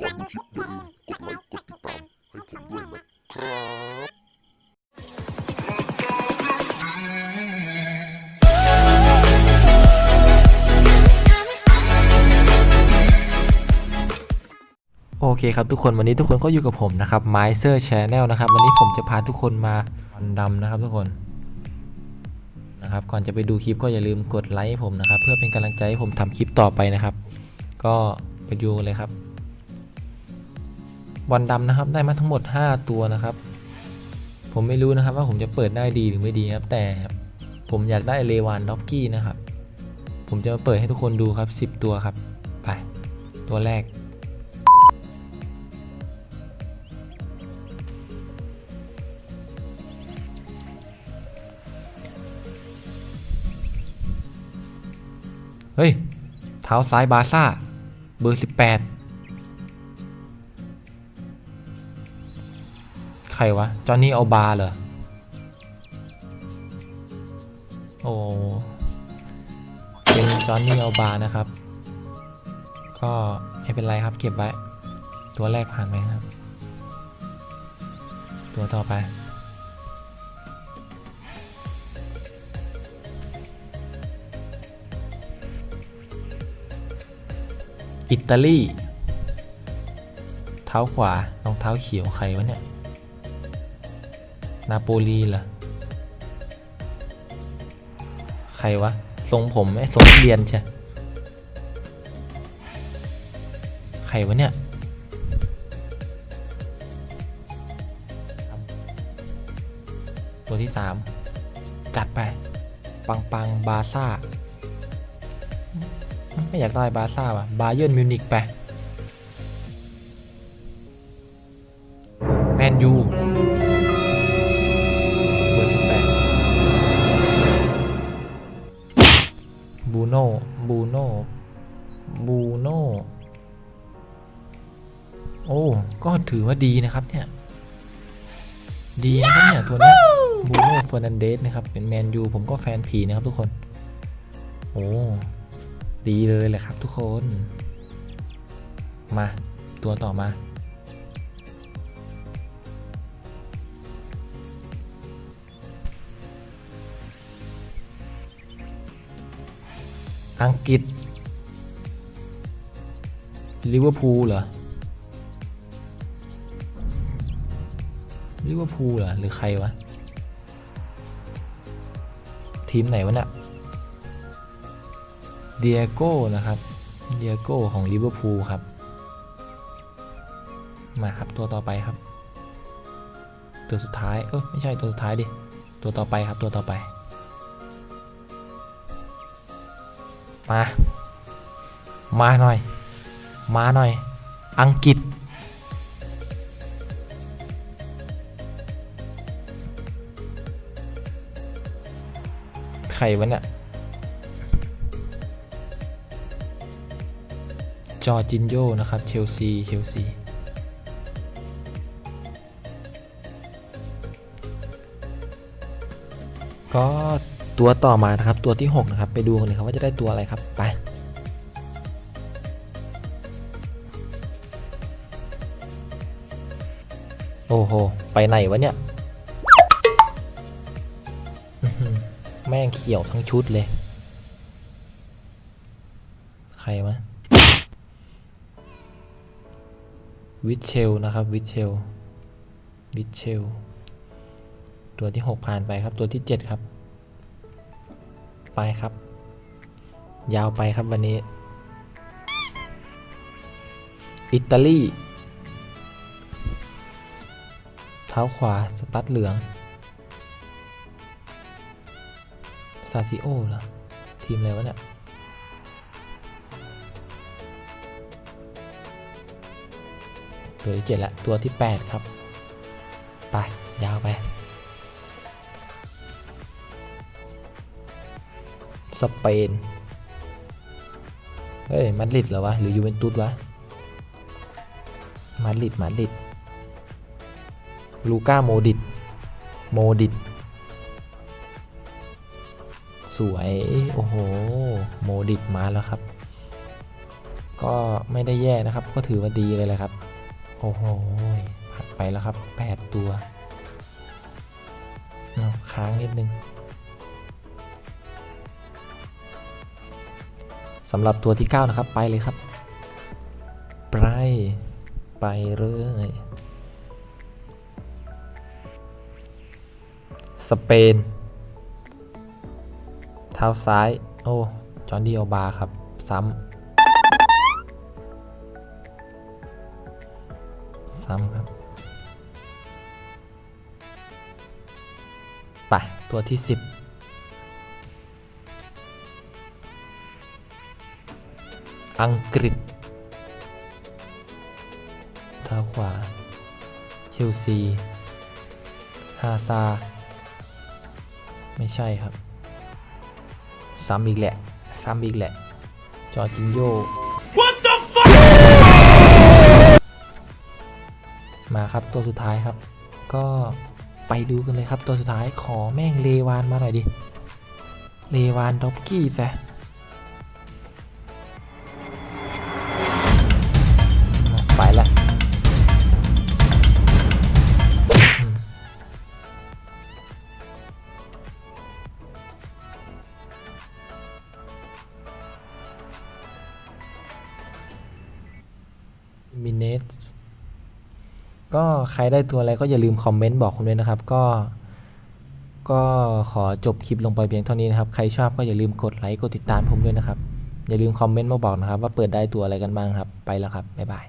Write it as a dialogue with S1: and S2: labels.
S1: ก่อนดูคลิปอย่าลืมกดไลค์กดติดตามให้ผมด้วยนะครับ
S2: โอเคครับทุกคนวันนี้ทุกคนก็อยู่กับผมนะครับ m i เซอร์ Channel นะครับ วันนี้ผมจะพาทุกคนมาวันดำนะครับทุกคนนะครับ ก่อนจะไปดูคลิปก็อย่าลืมกดไลค์ผมนะครับ เพื่อเป็นกำลังใจให้ผมทำคลิปต่อไปนะครับ ก็ไปดูเลยครับ บอลดำนะครับได้มาทั้งหมด 5 ตัวนะครับ ผมไม่รู้นะครับว่าผมจะเปิดได้ดีหรือไม่ดีครับ แต่ผมอยากได้เลวานด็อกกี้นะครับ ผมจะเปิดให้ทุกคนดูครับ 10 ตัวครับ ไป ตัวแรก เฮ้ย เท้าซ้ายบาซ่า เบอร์ 18 ใครวะ จอห์นนี่เอาบาร์เหรอ โอ้ เป็นจอห์นนี่เอาบาร์นะครับ ก็ไม่เป็นไรครับเก็บไว้ ตัวแรกผ่านไปครับ ตัวต่อไปอิตาลี เท้าขวารองเท้าเขียวใครวะเนี่ย นาโปลีเหรอใครวะ ทรงผมไหมทรงเรียนใช่ใครวะเนี่ยตัวที่สามจัดไป ปังปังบาซ่า ไม่อยากได้บาซ่าว่ะ บาเยิร์นมิวนิกไป บูโน่บูโน่โอ้ ก็ถือว่าดีนะครับเนี่ย ดีนะครับเนี่ย ตัวเนี้ยบูโน่เฟอร์นันเดสนะครับ เป็นแมนยูผมก็แฟนผีนะครับทุกคน โอ้ ดีเลยแหละครับทุกคน มา ตัวต่อมา อังกฤษลิเวอร์พูลเหรอลิเวอร์พูลเหรอหรือใครวะ ทีมไหนวะเนี่ยเดียโก้นะครับเดียโก้ของลิเวอร์พูลครับ มาครับตัวต่อไปครับ ตัวสุดท้าย เออไม่ใช่ตัวสุดท้ายดิ ตัวต่อไปครับตัวต่อไป มา มาหน่อย มาหน่อย อังกฤษ ใครวะเนี่ย จอร์จินโยนะครับ เชลซี เชลซีก็ ตัวต่อมานะครับตัวที่ 6 นะครับ ไปดูกันเลยครับว่าจะได้ตัวอะไรครับไปโอ้โห ไปไหนวะเนี่ย แม่งเขียวทั้งชุดเลย ใครวะ วิเชลนะครับ วิเชล วิเชล ตัวที่ 6 ผ่านไปครับ ตัวที่ 7 ครับ ไปครับ ยาวไปครับวันนี้ อิตาลี เท้าขวา สตัดเหลือง ซาซิโอเหรอ ทีมอะไรวะเนี่ยตัวที่เจ็ดละ ตัวที่แปดครับ ไป ยาวไป สเปน เฮ้ย มาดริดเหรอวะ หรือยูเวนตุสวะ มาดริด มาดริด ลูก้าโมดิตโมดิตสวย โอ้โห โมดิตมาแล้วครับ ก็ไม่ได้แย่นะครับ ก็ถือว่าดีเลยแหละครับ โอ้โหผัดไปแล้วครับแปดตัว ค้างนิดนึงำหรับตัวที่ 9 นะครับ ไปเลยครับ ไปไปเลยสเปน เท้าซ้าย โอ้ จอห์นดีโอบาครับ ซ้ำ ซ้ำครับ ไป ตัวที่ 10 อังกฤษเท้าขวา เชลซี ฮาซา ไม่ใช่ครับ ซ้ำอีกแหละ ซ้ำอีกแหละ จอร์จินโยมาครับตัวสุดท้ายครับ ก็ไปดูกันเลยครับตัวสุดท้ายขอแม่งเลวานมาหน่อยดิ เลวานด็อกกี้แฟ ไปละอืมมินเนสก็ใครได้ตัวอะไรก็อย่าลืมคอมเมนต์บอกผมด้วยนะครับ ก็ ก็ขอจบคลิปลงไปเพียงเท่านี้นะครับ ใครชอบก็อย่าลืมกดไลค์กดติดตามผมด้วยนะครับ อย่าลืมคอมเมนต์มาบอกนะครับ ว่าเปิดได้ตัวอะไรกันบ้างครับ ไปแล้วครับ บ๊ายบาย